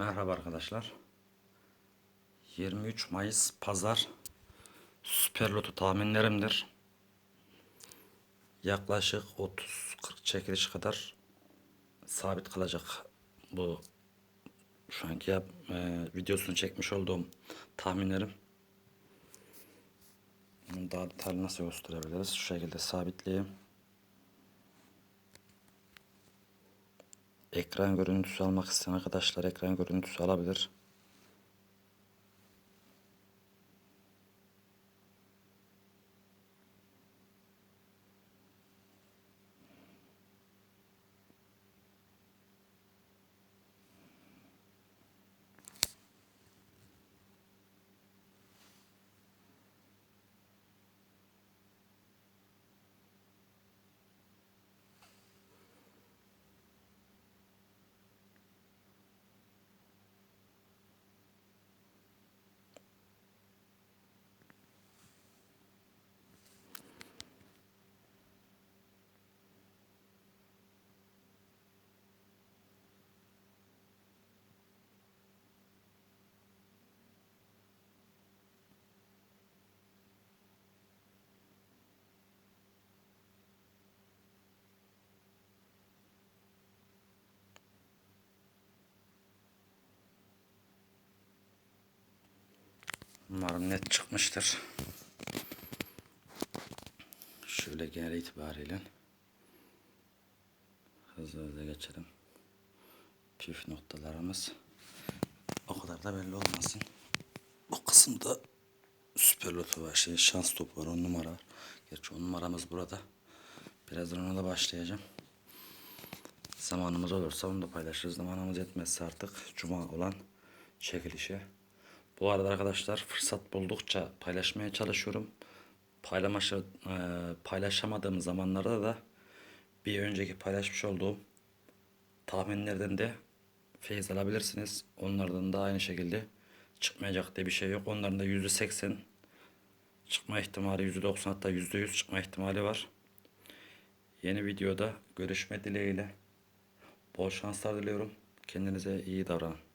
Merhaba arkadaşlar. 23 Mayıs Pazar Süper Loto tahminlerimdir. Yaklaşık 30-40 çekiliş kadar sabit kalacak bu şu anki yap, e, videosunu çekmiş olduğum tahminlerim. Daha detaylı nasıl gösterebiliriz? Şu şekilde sabitleyeyim. Ekran görüntüsü almak isteyen arkadaşlar ekran görüntüsü alabilir. Umarım net çıkmıştır. Şöyle genel itibariyle hızlı hızlı geçelim. Püf noktalarımız o kadar da belli olmasın. Bu kısımda süper loto var, şey, şans topu var, on numara var. Gerçi on numaramız burada. Birazdan ona da başlayacağım. Zamanımız olursa onu da paylaşırız. Zamanımız yetmezse artık cuma olan çekilişe. Bu arada arkadaşlar fırsat buldukça paylaşmaya çalışıyorum. Paylaşma, e, paylaşamadığım zamanlarda da bir önceki paylaşmış olduğum tahminlerden de feyiz alabilirsiniz. Onlardan da aynı şekilde çıkmayacak diye bir şey yok. Onların da yüzde seksen çıkma ihtimali, yüzde doksan hatta yüzde yüz çıkma ihtimali var. Yeni videoda görüşme dileğiyle bol şanslar diliyorum. Kendinize iyi davranın.